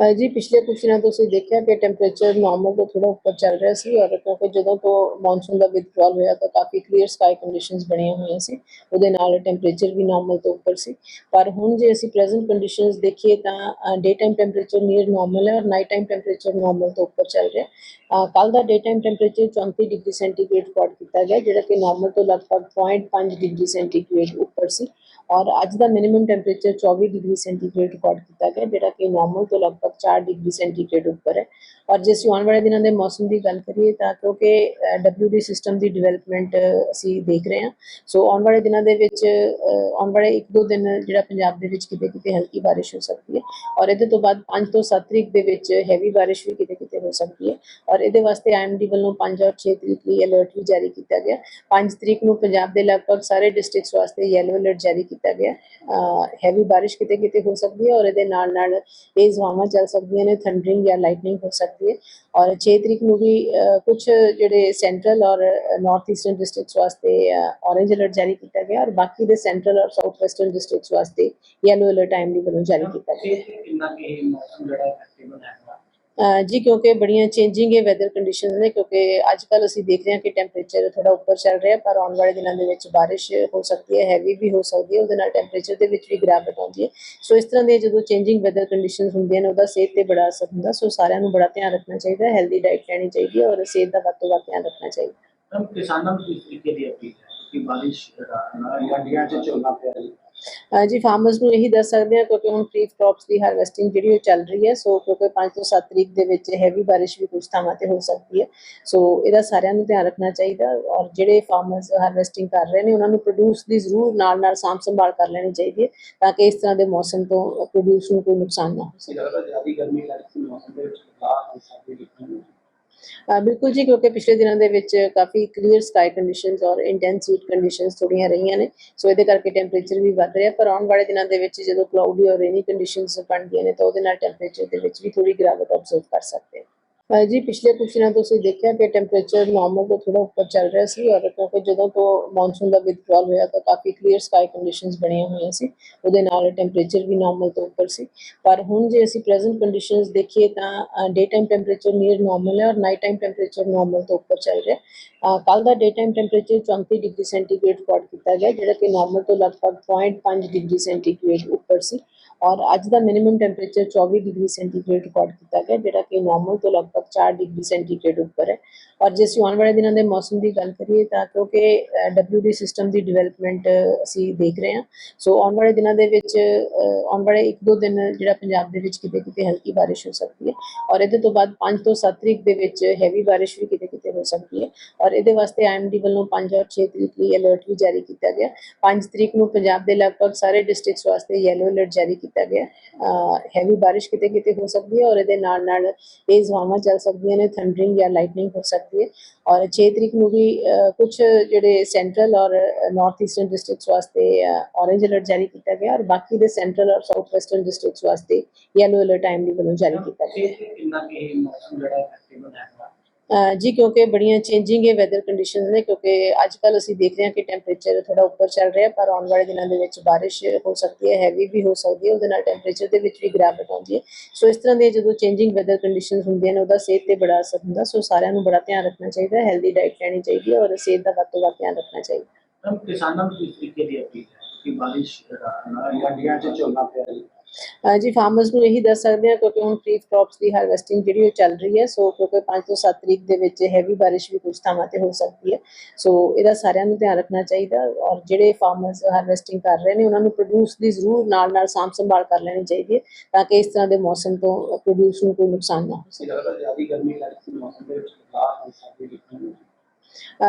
ਜੀ, ਪਿਛਲੇ ਕੁਝ ਦਿਨਾਂ ਤੋਂ ਅਸੀਂ ਦੇਖਿਆ ਕਿ ਟੈਂਪਰੇਚਰ ਨਾਰਮਲ ਤੋਂ ਥੋੜਾ ਉੱਪਰ ਚੱਲ ਰਿਹਾ ਸੀ ਔਰ ਕਿਉਂਕਿ ਜਦੋਂ ਤੋਂ ਮੌਨਸੂਨ ਦਾ ਵਿਦਡਰਾਅਲ ਹੋਇਆ ਤਾਂ ਕਾਫੀ ਕਲੀਅਰ ਸਕਾਈ ਕੰਡੀਸ਼ਨਸ ਬਣੀਆਂ ਹੋਈਆਂ ਸੀ। ਉਹਦੇ ਨਾਲ ਟੈਂਪਰੇਚਰ ਵੀ ਨਾਰਮਲ ਤੋਂ ਉੱਪਰ ਸੀ। ਪਰ ਹੁਣ ਜੇ ਅਸੀਂ ਪ੍ਰੈਜ਼ੈਂਟ ਕੰਡੀਸ਼ਨਸ ਦੇਖੀਏ ਤਾਂ day time temperature near normal ਹੈ ਔਰ ਨਾਈਟ ਟਾਈਮ ਟੈਂਪਰੇਚਰ ਨਾਰਮਲ ਤੋਂ ਉੱਪਰ ਚੱਲ ਰਿਹਾ। ਕੱਲ ਦਾ day time temperature 34 degree centigrade record ਕੀਤਾ ਗਿਆ, ਜਿਹੜਾ ਕਿ ਨਾਰਮਲ ਤੋਂ ਲਗਭਗ 0.5 ਡਿਗਰੀ ਸੈਂਟੀਗ੍ਰੇਡ ਉੱਪਰ ਸੀ। ਔਰ ਅੱਜ ਦਾ minimum temperature 24 degree centigrade record ਕੀਤਾ ਗਿਆ, ਜਿਹੜਾ ਕਿ ਨਾਰਮਲ ਤੋਂ ਲਗਭਗ 4 ਡਿਗਰੀ ਸੈਂਟੀਗ੍ਰੇਡ ਉੱਪਰ ਹੈ। ਔਰ ਜੇ ਅਸੀਂ ਆਉਣ ਵਾਲੇ ਦਿਨਾਂ ਦੇ ਮੌਸਮ ਦੀ ਗੱਲ ਕਰੀਏ ਤਾਂ ਕਿਉਂਕਿ ਡਬਲਯੂਡੀ ਸਿਸਟਮ ਦੀ ਡਿਵੈਲਪਮੈਂਟ ਅਸੀਂ ਦੇਖ ਰਹੇ ਹਾਂ। ਸੋ ਆਉਣ ਵਾਲੇ ਦਿਨਾਂ ਦੇ ਵਿੱਚ ਆਉਣ ਵਾਲੇ 1-2 ਦਿਨ ਜਿਹੜਾ ਪੰਜਾਬ ਦੇ ਵਿੱਚ ਕਿਤੇ ਕਿਤੇ ਹਲਕੀ ਬਾਰਿਸ਼ ਹੋ ਸਕਦੀ ਹੈ। ਔਰ ਇਹਦੇ ਤੋਂ ਬਾਅਦ 5 ਤੋਂ 7 ਤਰੀਕ ਦੇ ਵਿੱਚ ਹੈਵੀ ਬਾਰਿਸ਼ ਵੀ ਕਿਤੇ ਕਿਤੇ ਹੋ ਸਕਦੀ ਹੈ। ਔਰ ਇਹਦੇ ਵਾਸਤੇ ਆਈਐਮਡੀ ਵੱਲੋਂ 5 ਔਰ 6 ਤਰੀਕ ਲਈ ਅਲਰਟ ਵੀ ਜਾਰੀ ਕੀਤਾ ਗਿਆ। 5 ਤਰੀਕ ਨੂੰ ਪੰਜਾਬ ਦੇ ਲਗਭਗ ਸਾਰੇ ਡਿਸਟ੍ਰਿਕਟਸ ਵਾਸਤੇ ਯੈਲੋ ਅਲਰਟ ਜਾਰੀ ਕੀਤਾ ਗਿਆ। ਹੈਵੀ ਬਾਰਿਸ਼ ਕਿਤੇ ਕਿਤੇ ਹੋ ਸਕਦੀ ਹੈ ਔਰ ਇਹਦੇ ਨਾਲ ਨਾਲ ਤੇਜ਼ ਹਵਾਵਾਂ ਚੱਲ ਸਕਦੀਆਂ ਨੇ ਥੰਡਰਿੰਗ ਜਾਂ ਲਾਈਟਨਿੰਗ ਹੋ ਸਕਦੀ ਹੈ। ਔਰ 6 ਤਰੀਕ ਨੂੰ ਵੀ ਕੁਝ ਜਿਹੜੇ ਸੈਂਟਰਲ ਔਰ ਨਾਰਥ ਈਸਟਰਨ ਡਿਸਟ੍ਰਿਕਟਸ ਵਾਸਤੇ ਔਰੇਂਜ ਅਲਰਟ ਜਾਰੀ ਕੀਤਾ ਗਿਆ ਔਰ ਬਾਕੀ ਦੇ ਸੈਂਟਰਲ ਔਰ ਸਾਊਥ ਵੈਸਟਰਨ ਡਿਸਟ੍ਰਿਕਟਸ ਵਾਸਤੇ ਯੈਲੋ ਅਲਰਟ ਆਈਐਮਡੀ ਵੱਲੋਂ ਜਾਰੀ ਕੀਤਾ ਗਿਆ। ਕਿੰਨਾ ਕਿ ਮੌਸਮ ਜਿਹੜਾ ਇਫੈਕਟਿਵ ਹੈਗਾ ਜੀ, ਕਿਉਂਕਿ ਬੜੀਆਂ ਚੇਂਜਿੰਗ ਹੈ ਵੈਦਰ ਕੰਡੀਸ਼ਨਸ ਨੇ, ਕਿਉਂਕਿ ਅੱਜ ਕੱਲ ਅਸੀਂ ਦੇਖ ਰਹੇ ਹਾਂ ਕਿ ਟੈਂਪਰੇਚਰ ਥੋੜਾ ਉੱਪਰ ਚੱਲ ਰਿਹਾ, ਪਰ ਆਉਣ ਵਾਲੇ ਦਿਨਾਂ ਦੇ ਵਿੱਚ ਬਾਰਿਸ਼ ਹੋ ਸਕਦੀ ਹੈ ਹੈਵੀ ਵੀ ਹੋ ਸਕਦੀ ਹੈ, ਉਹਦੇ ਨਾਲ ਟੈਂਪਰੇਚਰ ਦੇ ਵਿੱਚ ਵੀ ਗਿਰਾਵਟ ਆਉਂਦੀ ਹੈ। ਸੋ ਇਸ ਤਰ੍ਹਾਂ ਦੇ ਜਦੋਂ ਚੇਂਜਿੰਗ ਵੈਦਰ ਕੰਡੀਸ਼ਨਸ ਹੁੰਦੀਆਂ ਨੇ, ਉਹਦਾ ਸਿਹਤ ਤੇ ਬੜਾ ਅਸਰ ਹੁੰਦਾ। ਸੋ ਸਾਰਿਆਂ ਨੂੰ ਬੜਾ ਧਿਆਨ ਰੱਖਣਾ ਚਾਹੀਦਾ ਹੈ ਹੈਲਦੀ ਡਾਈਟ ਲੈਣੀ ਚਾਹੀਦੀ ਹੈ ਔਰ ਸਿਹਤ ਦਾ ਵੱਧ ਤੋਂ ਵੱਧ ਧਿਆਨ ਰੱਖਣਾ ਚਾਹੀਦਾ। ਹਮ ਕਿਸਾਨਾਂ ਨੂੰ ਕਿਸ ਤਰੀਕੇ ਦੀ ਅਪੀਲ ਹੈ ਕਿ ਬਾਰਿਸ਼ ਮੰਡੀਆਂ 'ਚ ਝੋਨਾ ਪਿਆ ਜੀ ਫਾਰਮਰਸ ਨੂੰ ਇਹੀ ਦੱਸ ਸਕਦੇ ਹਾਂ ਕਿਉਂਕਿ ਹੁਣ ਪ੍ਰੀ ਕ੍ਰੌਪਸ ਦੀ ਹਾਰਵੈਸਟਿੰਗ ਜਿਹੜੀ ਉਹ ਚੱਲ ਰਹੀ ਹੈ ਸੋ ਕਿਉਂਕਿ 5 ਤੋਂ 7 ਤਰੀਕ ਦੇ ਵਿੱਚ ਹੈਵੀ ਬਾਰਿਸ਼ ਵੀ ਕੁਝ ਥਾਵਾਂ ਤੇ ਹੋ ਸਕਦੀ ਹੈ ਸੋ ਇਹਦਾ ਸਾਰਿਆਂ ਨੂੰ ਧਿਆਨ ਰੱਖਣਾ ਚਾਹੀਦਾ ਔਰ ਜਿਹੜੇ ਫਾਰਮਰਸ ਹਾਰਵੈਸਟਿੰਗ ਕਰ ਰਹੇ ਨੇ, ਉਹਨਾਂ ਨੂੰ ਪ੍ਰੋਡਿਊਸ ਦੀ ਜ਼ਰੂਰ ਨਾਲ ਨਾਲ ਸਾਂਭ ਸੰਭਾਲ ਕਰ ਲੈਣੀ ਚਾਹੀਦੀ ਹੈ ਤਾਂ ਕਿ ਇਸ ਤਰ੍ਹਾਂ ਦੇ ਮੌਸਮ ਤੋਂ ਪ੍ਰੋਡਿਊਸ ਨੂੰ ਕੋਈ ਨੁਕਸਾਨ ਨਾ ਹੋ ਸਕੇ। ਜ਼ਿਆਦਾ ਗਰਮੀ ਲੱਗਦੀ ਮੌਸਮ ਦੇ ਵਿੱਚ ਬਦਲਾਅ ਹੋ ਸਕਦੀ ਹੈ ਬਿਲਕੁਲ ਜੀ, ਕਿਉਂਕਿ ਪਿਛਲੇ ਦਿਨਾਂ ਦੇ ਵਿੱਚ ਕਾਫੀ ਕਲੀਅਰ ਸਕਾਈ ਕੰਡੀਸ਼ਨਸ ਔਰ ਇੰਟੈਂਸ ਹੀਟ ਕੰਡੀਸ਼ਨਸ ਥੋੜੀਆਂ ਰਹੀਆਂ ਨੇ, ਸੋ ਇਹਦੇ ਕਰਕੇ ਟੈਂਪਰੇਚਰ ਵੀ ਵੱਧ ਰਿਹਾ, ਪਰ ਆਉਣ ਵਾਲੇ ਦਿਨਾਂ ਦੇ ਵਿੱਚ ਜਦੋਂ ਕਲਾਉਡੀ ਔਰ ਰੇਨੀ ਕੰਡੀਸ਼ਨਸ ਬਣਦੀਆਂ ਨੇ, ਤਾਂ ਉਹਦੇ ਨਾਲ ਟੈਂਪਰੇਚਰ ਦੇ ਵਿੱਚ ਵੀ ਥੋੜੀ ਗਿਰਾਵਟ ਆਬਜ਼ਰਵ ਕਰ ਸਕਦੇ ਹਾਂ। ਜੀ, ਪਿਛਲੇ ਕੁਝ ਦਿਨਾਂ ਤੋਂ ਅਸੀਂ ਦੇਖਿਆ ਕਿ ਟੈਂਪਰੇਚਰ ਨਾਰਮਲ ਤੋਂ ਥੋੜਾ ਉੱਪਰ ਚੱਲ ਰਿਹਾ ਸੀ ਔਰ ਕਿਉਂਕਿ ਜਦੋਂ ਤੋਂ ਮੌਨਸੂਨ ਦਾ ਵਿਦਡਰਾਅਲ ਹੋਇਆ ਤਾਂ ਕਾਫੀ ਕਲੀਅਰ ਸਕਾਈ ਕੰਡੀਸ਼ਨਸ ਬਣੀਆਂ ਹੋਈਆਂ ਸੀ। ਉਹਦੇ ਨਾਲ ਟੈਂਪਰੇਚਰ ਵੀ ਨਾਰਮਲ ਤੋਂ ਉੱਪਰ ਸੀ। ਪਰ ਹੁਣ ਜੇ ਅਸੀਂ ਪ੍ਰੈਜ਼ੈਂਟ ਕੰਡੀਸ਼ਨਸ ਦੇਖੀਏ ਤਾਂ day time temperature near normal ਹੈ ਔਰ ਨਾਈਟ ਟਾਈਮ ਟੈਂਪਰੇਚਰ ਨਾਰਮਲ ਤੋਂ ਉੱਪਰ ਚੱਲ ਰਿਹਾ ਕੱਲ ਦਾ day time temperature 34 degree centigrade record ਕੀਤਾ ਗਿਆ, ਜਿਹੜਾ ਕਿ ਨਾਰਮਲ ਤੋਂ ਲਗਭਗ 0.5 ਡਿਗਰੀ ਸੈਂਟੀਗ੍ਰੇਡ ਉੱਪਰ ਸੀ। ਔਰ ਅੱਜ ਦਾ minimum temperature 24 degree centigrade record ਕੀਤਾ ਗਿਆ, ਜਿਹੜਾ ਕਿ ਨਾਰਮਲ ਤੋਂ ਲਗਭਗ 4 ਡਿਗਰੀ ਸੈਂਟੀਗ੍ਰੇਡ ਉੱਪਰ ਹੈ। ਔਰ ਜੇ ਅਸੀਂ ਆਉਣ ਵਾਲੇ ਦਿਨਾਂ ਦੇ ਮੌਸਮ ਦੀ ਗੱਲ ਕਰੀਏ ਤਾਂ ਕਿਉਂਕਿ ਡਬਲਯੂਡੀ ਸਿਸਟਮ ਦੀ ਡਿਵੈਲਪਮੈਂਟ ਅਸੀਂ ਦੇਖ ਰਹੇ ਹਾਂ। ਸੋ ਆਉਣ ਵਾਲੇ ਦਿਨਾਂ ਦੇ ਵਿੱਚ ਆਉਣ ਵਾਲੇ 1-2 ਦਿਨ ਜਿਹੜਾ ਪੰਜਾਬ ਦੇ ਵਿੱਚ ਕਿਤੇ ਕਿਤੇ ਹਲਕੀ ਬਾਰਿਸ਼ ਹੋ ਸਕਦੀ ਹੈ। ਔਰ ਇਹਦੇ ਤੋਂ ਬਾਅਦ 5 ਤੋਂ 7 ਤਰੀਕ ਦੇ ਵਿੱਚ ਹੈਵੀ ਬਾਰਿਸ਼ ਵੀ ਕਿਤੇ ਕਿਤੇ ਹੋ ਸਕਦੀ ਹੈ। ਔਰ ਇਹਦੇ ਵਾਸਤੇ ਆਈਐਮਡੀ ਵੱਲੋਂ 5 ਔਰ 6 ਤਰੀਕ ਲਈ ਅਲਰਟ ਵੀ ਜਾਰੀ ਕੀਤਾ ਗਿਆ। 5 ਤਰੀਕ ਨੂੰ ਪੰਜਾਬ ਦੇ ਲਗਭਗ ਸਾਰੇ ਡਿਸਟ੍ਰਿਕਟਸ ਵਾਸਤੇ ਯੈਲੋ ਅਲਰਟ ਜਾਰੀ ਕੀਤਾ ਗਿਆ। ਹੈਵੀ ਬਾਰਿਸ਼ ਕਿਤੇ ਕਿਤੇ ਹੋ ਸਕਦੀ ਹੈ ਔਰ ਇਹਦੇ ਨਾਲ ਨਾਲ ਤੇਜ਼ ਹਵਾਵਾਂ ਚੱਲ ਸਕਦੀਆਂ ਨੇ ਥੰਡਰਿੰਗ ਜਾਂ ਲਾਈਟਨਿੰਗ ਹੋ ਸਕਦੀ ਹੈ। ਔਰ 6 ਤਰੀਕ ਨੂੰ ਵੀ ਕੁਝ ਜਿਹੜੇ ਸੈਂਟਰਲ ਔਰ ਨਾਰਥ ਈਸਟਰਨ ਡਿਸਟ੍ਰਿਕਟਸ ਵਾਸਤੇ ਔਰੇਂਜ ਅਲਰਟ ਜਾਰੀ ਕੀਤਾ ਗਿਆ ਔਰ ਬਾਕੀ ਦੇ ਸੈਂਟਰਲ ਔਰ ਸਾਊਥ ਵੈਸਟਰਨ ਡਿਸਟ੍ਰਿਕਟਸ ਵਾਸਤੇ ਯੈਲੋ ਅਲਰਟ ਟਾਈਮਲੀ ਵੱਲੋਂ ਜਾਰੀ ਕੀਤਾ ਗਿਆ। ਕਿੰਨਾ ਕਿ ਮੌਸਮ ਜਿਹੜਾ ਇਫੈਕਟਿਵ ਜੀ, ਕਿਉਂਕਿ ਬੜੀਆਂ ਚੇਂਜਿੰਗ ਹੈ ਵੈਦਰ ਕੰਡੀਸ਼ਨਸ ਨੇ, ਕਿਉਂਕਿ ਅੱਜ ਕੱਲ ਅਸੀਂ ਦੇਖ ਰਹੇ ਹਾਂ ਕਿ ਟੈਂਪਰੇਚਰ ਥੋੜਾ ਉੱਪਰ ਚੱਲ ਰਿਹਾ, ਪਰ ਆਉਣ ਵਾਲੇ ਦਿਨਾਂ ਦੇ ਵਿੱਚ ਬਾਰਿਸ਼ ਹੋ ਸਕਦੀ ਹੈ ਹੈਵੀ ਵੀ ਹੋ ਸਕਦੀ ਹੈ, ਉਹਦੇ ਨਾਲ ਟੈਂਪਰੇਚਰ ਦੇ ਵਿੱਚ ਵੀ ਗਿਰਾਵਟ ਆਉਂਦੀ ਹੈ। ਸੋ ਇਸ ਤਰ੍ਹਾਂ ਦੇ ਜਦੋਂ ਚੇਂਜਿੰਗ ਵੈਦਰ ਕੰਡੀਸ਼ਨਸ ਹੁੰਦੀਆਂ ਨੇ, ਉਹਦਾ ਸਿਹਤ ਤੇ ਬੜਾ ਅਸਰ ਹੁੰਦਾ। ਸੋ ਸਾਰਿਆਂ ਨੂੰ ਬੜਾ ਧਿਆਨ ਰੱਖਣਾ ਚਾਹੀਦਾ ਹੈ ਹੈਲਦੀ ਡਾਈਟ ਲੈਣੀ ਚਾਹੀਦੀ ਹੈ ਔਰ ਸਿਹਤ ਦਾ ਵੱਧ ਤੋਂ ਵੱਧ ਧਿਆਨ ਰੱਖਣਾ ਚਾਹੀਦਾ। ਹਮ ਕਿਸਾਨਾਂ ਨੂੰ ਕਿਸ ਤਰੀਕੇ ਦੀ ਅਪੀਲ ਹੈ ਕਿ ਬਾਰਿਸ਼ ਨਾਲ ਗੱਡੀਆਂ ਝੋਨਾ ਪਿਆ ਜੀ ਫਾਰਮਰਸ ਨੂੰ ਇਹੀ ਦੱਸ ਸਕਦੇ ਹਾਂ ਕਿਉਂਕਿ ਹੁਣ ਖਰੀਫ ਕ੍ਰੌਪਸ ਦੀ ਹਾਰਵੈਸਟਿੰਗ ਜਿਹੜੀ ਉਹ ਚੱਲ ਰਹੀ ਹੈ ਸੋ ਕਿਉਂਕਿ 5 ਤੋਂ 7 ਤਰੀਕ ਦੇ ਵਿੱਚ ਹੈਵੀ ਬਾਰਿਸ਼ ਵੀ ਕੁਝ ਥਾਵਾਂ ਤੇ ਹੋ ਸਕਦੀ ਹੈ ਸੋ ਇਹਦਾ ਸਾਰਿਆਂ ਨੂੰ ਧਿਆਨ ਰੱਖਣਾ ਚਾਹੀਦਾ ਔਰ ਜਿਹੜੇ ਫਾਰਮਰਸ ਹਾਰਵੈਸਟਿੰਗ ਕਰ ਰਹੇ ਨੇ, ਉਹਨਾਂ ਨੂੰ ਪ੍ਰੋਡਿਊਸ ਦੀ ਜ਼ਰੂਰ ਨਾਲ ਨਾਲ ਸਾਂਭ ਸੰਭਾਲ ਕਰ ਲੈਣੀ ਚਾਹੀਦੀ ਹੈ ਤਾਂ ਕਿ ਇਸ ਤਰ੍ਹਾਂ ਦੇ ਮੌਸਮ ਤੋਂ ਪ੍ਰੋਡਿਊਸ ਨੂੰ ਕੋਈ ਨੁਕਸਾਨ ਨਾ ਹੋ ਸਕੇ ਜ਼ਿਆਦਾ ਜ਼ਿਆਦਾ ਗਰਮੀ ਲੱਗਦੀ ਮੌਸਮ ਦੇ ਵਿੱਚ ਬਦਲਾਅ ਹੋ ਸਕਦੇ ਦੇਖਣ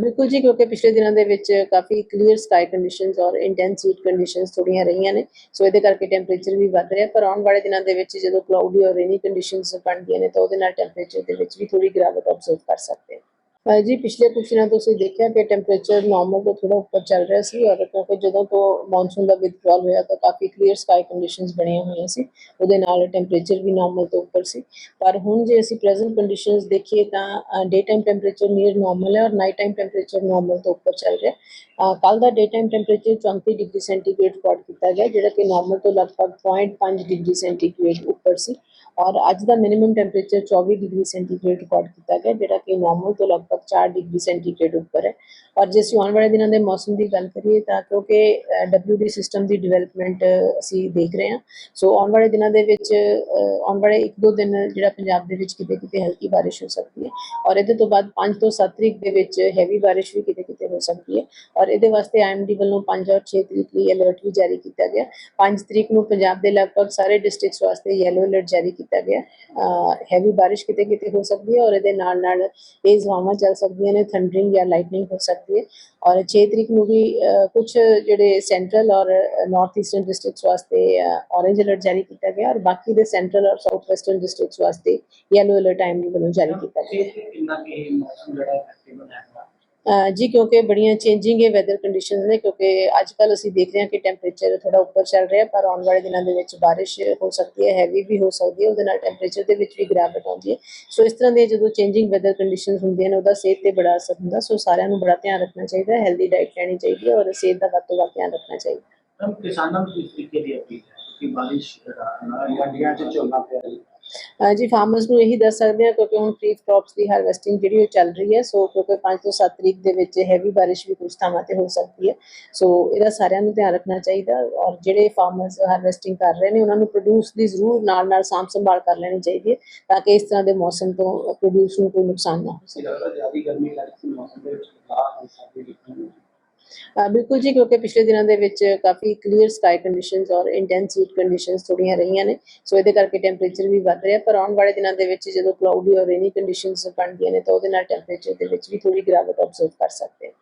ਬਿਲਕੁਲ ਜੀ, ਕਿਉਂਕਿ ਪਿਛਲੇ ਦਿਨਾਂ ਦੇ ਵਿੱਚ ਕਾਫੀ ਕਲੀਅਰ ਸਕਾਈ ਕੰਡੀਸ਼ਨਸ ਔਰ ਇੰਟੈਂਸ ਹੀਟ ਕੰਡੀਸ਼ਨਸ ਥੋੜੀਆਂ ਰਹੀਆਂ ਨੇ। ਸੋ ਇਹਦੇ ਕਰਕੇ ਟੈਂਪਰੇਚਰ ਵੀ ਵੱਧ ਰਿਹਾ, ਪਰ ਆਉਣ ਵਾਲੇ ਦਿਨਾਂ ਦੇ ਵਿੱਚ ਜਦੋਂ ਕਲਾਉਡੀ ਔਰ ਰੇਨੀ ਕੰਡੀਸ਼ਨਸ ਬਣਦੀਆਂ ਨੇ, ਤਾਂ ਉਹਦੇ ਨਾਲ ਟੈਂਪਰੇਚਰ ਦੇ ਵਿੱਚ ਵੀ ਥੋੜੀ ਗਿਰਾਵਟ ਆਬਜ਼ਰਵ ਕਰ ਸਕਦੇ ਹਾਂ। ਜੀ, ਪਿਛਲੇ ਕੁਝ ਦਿਨਾਂ ਤੋਂ ਅਸੀਂ ਦੇਖਿਆ ਕਿ ਟੈਂਪਰੇਚਰ ਨਾਰਮਲ ਤੋਂ ਥੋੜਾ ਉੱਪਰ ਚੱਲ ਰਿਹਾ ਸੀ ਔਰ ਕਿਉਂਕਿ ਜਦੋਂ ਤੋਂ ਮੌਨਸੂਨ ਦਾ ਵਿਦਡਰਾਅਲ ਹੋਇਆ ਤਾਂ ਕਾਫੀ ਕਲੀਅਰ ਸਕਾਈ ਕੰਡੀਸ਼ਨਸ ਬਣੀਆਂ ਹੋਈਆਂ ਸੀ, ਉਹਦੇ ਨਾਲ ਟੈਂਪਰੇਚਰ ਵੀ ਨਾਰਮਲ ਤੋਂ ਉੱਪਰ ਸੀ। ਪਰ ਹੁਣ ਜੇ ਅਸੀਂ ਪ੍ਰੈਜ਼ੈਂਟ ਕੰਡੀਸ਼ਨਸ ਦੇਖੀਏ ਤਾਂ day time temperature near normal ਹੈ ਔਰ ਨਾਈਟ ਟਾਈਮ ਟੈਂਪਰੇਚਰ ਨਾਰਮਲ ਤੋਂ ਉੱਪਰ ਚੱਲ ਰਿਹਾ ਕੱਲ ਦਾ day time temperature 34 degree centigrade record ਕੀਤਾ ਗਿਆ, ਜਿਹੜਾ ਕਿ ਨਾਰਮਲ ਤੋਂ ਲਗਭਗ 0.5 ਡਿਗਰੀ ਸੈਂਟੀਗ੍ਰੇਡ ਉੱਪਰ ਸੀ। ਔਰ ਅੱਜ ਦਾ minimum temperature 24 degree centigrade record ਕੀਤਾ ਗਿਆ, ਜਿਹੜਾ ਕਿ ਨਾਰਮਲ ਤੋਂ ਲਗਭਗ 4 ਡਿਗਰੀ ਸੈਂਟੀਗ੍ਰੇਡ ਉੱਪਰ ਹੈ। ਔਰ ਜੇ ਅਸੀਂ ਆਉਣ ਵਾਲੇ ਦਿਨਾਂ ਦੇ ਮੌਸਮ ਦੀ ਗੱਲ ਕਰੀਏ ਤਾਂ ਕਿਉਂਕਿ ਡਬਲਯੂਡੀ ਸਿਸਟਮ ਦੀ ਡਿਵੈਲਪਮੈਂਟ ਅਸੀਂ ਦੇਖ ਰਹੇ ਹਾਂ। ਸੋ ਆਉਣ ਵਾਲੇ ਦਿਨਾਂ ਦੇ ਵਿੱਚ ਆਉਣ ਵਾਲੇ ਇੱਕ ਦੋ ਦਿਨ ਜਿਹੜਾ ਪੰਜਾਬ ਦੇ ਵਿੱਚ ਕਿਤੇ ਕਿਤੇ ਹਲਕੀ ਬਾਰਿਸ਼ ਹੋ ਸਕਦੀ ਹੈ। ਔਰ ਇਹਦੇ ਤੋਂ ਬਾਅਦ 5 ਤੋਂ 7 ਤਰੀਕ ਦੇ ਵਿੱਚ ਹੈਵੀ ਬਾਰਿਸ਼ ਵੀ ਕਿਤੇ ਕਿਤੇ ਹੋ ਸਕਦੀ ਹੈ। ਔਰ ਇਹਦੇ ਵਾਸਤੇ ਆਈਐਮਡੀ ਵੱਲੋਂ 5 ਔਰ 6 ਤਰੀਕ ਲਈ ਅਲਰਟ ਵੀ ਜਾਰੀ ਕੀਤਾ ਗਿਆ। 5 ਤਰੀਕ ਨੂੰ ਪੰਜਾਬ ਦੇ ਲਗਭਗ ਸਾਰੇ ਡਿਸਟ੍ਰਿਕਟਸ ਵਾਸਤੇ ਯੈਲੋ ਅਲਰਟ ਜਾਰੀ ਕੀਤਾ ਗਿਆ। ਹੈਵੀ ਬਾਰਿਸ਼ ਕਿਤੇ ਕਿਤੇ ਹੋ ਸਕਦੀ ਹੈ ਔਰ ਇਹਦੇ ਨਾਲ ਨਾਲ ਤੇਜ਼ ਹਵਾਵਾਂ ਚੱਲ ਸਕਦੀਆਂ ਨੇ ਥੰਡਰਿੰਗ ਜਾਂ ਲਾਈਟਨਿੰਗ ਹੋ ਸਕਦੀ ਹੈ। ਔਰ 6 ਤਰੀਕ ਨੂੰ ਵੀ ਕੁਝ ਜਿਹੜੇ ਸੈਂਟਰਲ ਔਰ ਨਾਰਥ ਈਸਟਰਨ ਡਿਸਟ੍ਰਿਕਟਸ ਵਾਸਤੇ ਔਰੇਂਜ ਅਲਰਟ ਜਾਰੀ ਕੀਤਾ ਗਿਆ ਔਰ ਬਾਕੀ ਦੇ ਸੈਂਟਰਲ ਔਰ ਸਾਊਥ ਵੈਸਟਰਨ ਡਿਸਟ੍ਰਿਕਟਸ ਵਾਸਤੇ ਯੈਲੋ ਅਲਰਟ ਟਾਈਮਲੀ ਵੱਲੋਂ ਜਾਰੀ ਕੀਤਾ ਗਿਆ। ਕਿੰਨਾ ਕਿ ਮੌਸਮ ਜਿਹੜਾ ਇਫੈਕਟਿਵ ਹੈਗਾ ਜੀ, ਕਿਉਂਕਿ ਬੜੀਆਂ ਚੇਂਜਿੰਗ ਹੈ ਵੈਦਰ ਕੰਡੀਸ਼ਨਸ ਨੇ, ਕਿਉਂਕਿ ਅੱਜ ਕੱਲ ਅਸੀਂ ਦੇਖ ਰਹੇ ਹਾਂ ਕਿ ਟੈਂਪਰੇਚਰ ਥੋੜਾ ਉੱਪਰ ਚੱਲ ਰਿਹਾ, ਪਰ ਆਉਣ ਵਾਲੇ ਦਿਨਾਂ ਦੇ ਵਿੱਚ ਬਾਰਿਸ਼ ਹੋ ਸਕਦੀ ਹੈ ਹੈਵੀ ਵੀ ਹੋ ਸਕਦੀ ਹੈ, ਉਹਦੇ ਨਾਲ ਟੈਂਪਰੇਚਰ ਦੇ ਵਿੱਚ ਵੀ ਗਿਰਾਵਟ ਆਉਂਦੀ ਹੈ। ਸੋ ਇਸ ਤਰ੍ਹਾਂ ਦੇ ਜਦੋਂ ਚੇਂਜਿੰਗ ਵੈਦਰ ਕੰਡੀਸ਼ਨਸ ਹੁੰਦੀਆਂ ਨੇ, ਉਹਦਾ ਸਿਹਤ ਤੇ ਬੜਾ ਅਸਰ ਹੁੰਦਾ। ਸੋ ਸਾਰਿਆਂ ਨੂੰ ਬੜਾ ਧਿਆਨ ਰੱਖਣਾ ਚਾਹੀਦਾ ਹੈ ਹੈਲਦੀ ਡਾਈਟ ਲੈਣੀ ਚਾਹੀਦੀ ਹੈ ਔਰ ਸਿਹਤ ਦਾ ਵੱਧ ਤੋਂ ਵੱਧ ਧਿਆਨ ਰੱਖਣਾ ਚਾਹੀਦਾ। ਹਮ ਕਿਸਾਨਾਂ ਨੂੰ ਕਿਸ ਤਰੀਕੇ ਦੀ ਅਪੀਲ ਹੈ? ਕਿ ਬਾਰਿਸ਼ ਨਾਲ ਗੱਡੀਆਂ ਝੋਨਾ ਪਿਆ ਜੀ ਫਾਰਮਰਸ ਨੂੰ ਇਹੀ ਦੱਸ ਸਕਦੇ ਹਾਂ ਕਿਉਂਕਿ ਹੁਣ ਖਰੀਫ ਕ੍ਰੌਪਸ ਦੀ ਹਾਰਵੈਸਟਿੰਗ ਜਿਹੜੀ ਉਹ ਚੱਲ ਰਹੀ ਹੈ ਸੋ ਕਿਉਂਕਿ 5 ਤੋਂ 7 ਤਰੀਕ ਦੇ ਵਿੱਚ ਹੈਵੀ ਬਾਰਿਸ਼ ਵੀ ਕੁਝ ਥਾਵਾਂ ਤੇ ਹੋ ਸਕਦੀ ਹੈ ਸੋ ਇਹਦਾ ਸਾਰਿਆਂ ਨੂੰ ਧਿਆਨ ਰੱਖਣਾ ਚਾਹੀਦਾ ਔਰ ਜਿਹੜੇ ਫਾਰਮਰਸ ਹਾਰਵੈਸਟਿੰਗ ਕਰ ਰਹੇ ਨੇ, ਉਹਨਾਂ ਨੂੰ ਪ੍ਰੋਡਿਊਸ ਦੀ ਜ਼ਰੂਰ ਨਾਲ ਨਾਲ ਸਾਂਭ ਸੰਭਾਲ ਕਰ ਲੈਣੀ ਚਾਹੀਦੀ ਹੈ ਤਾਂ ਕਿ ਇਸ ਤਰ੍ਹਾਂ ਦੇ ਮੌਸਮ ਤੋਂ ਪ੍ਰੋਡਿਊਸ ਨੂੰ ਕੋਈ ਨੁਕਸਾਨ ਨਾ ਹੋ ਸਕੇ। ਜ਼ਿਆਦਾ ਜ਼ਿਆਦਾ ਗਰਮੀ ਲੱਗਦੀ ਮੌਸਮ ਦੇ ਵਿੱਚ ਬਦਲਾਅ ਹੋ ਸਕਦੇ ਦੇਖਣ ਬਿਲਕੁਲ ਜੀ, ਕਿਉਂਕਿ ਪਿਛਲੇ ਦਿਨਾਂ ਦੇ ਵਿੱਚ ਕਾਫੀ ਕਲੀਅਰ ਸਕਾਈ ਕੰਡੀਸ਼ਨਸ ਔਰ ਇੰਟੈਂਸ ਹੀਟ ਕੰਡੀਸ਼ਨਸ ਥੋੜੀਆਂ ਰਹੀਆਂ ਨੇ, ਸੋ ਇਹਦੇ ਕਰਕੇ ਟੈਂਪਰੇਚਰ ਵੀ ਵੱਧ ਰਿਹਾ, ਪਰ ਆਉਣ ਵਾਲੇ ਦਿਨਾਂ ਦੇ ਵਿੱਚ ਜਦੋਂ ਕਲਾਉਡੀ ਔਰ ਰੇਨੀ ਕੰਡੀਸ਼ਨਸ ਬਣਦੀਆਂ ਨੇ, ਤਾਂ ਉਹਦੇ ਨਾਲ ਟੈਂਪਰੇਚਰ ਦੇ ਵਿੱਚ ਵੀ ਥੋੜੀ ਗਿਰਾਵਟ ਅਬਜ਼ਰਵ ਕਰ ਸਕਦੇ ਹਾਂ।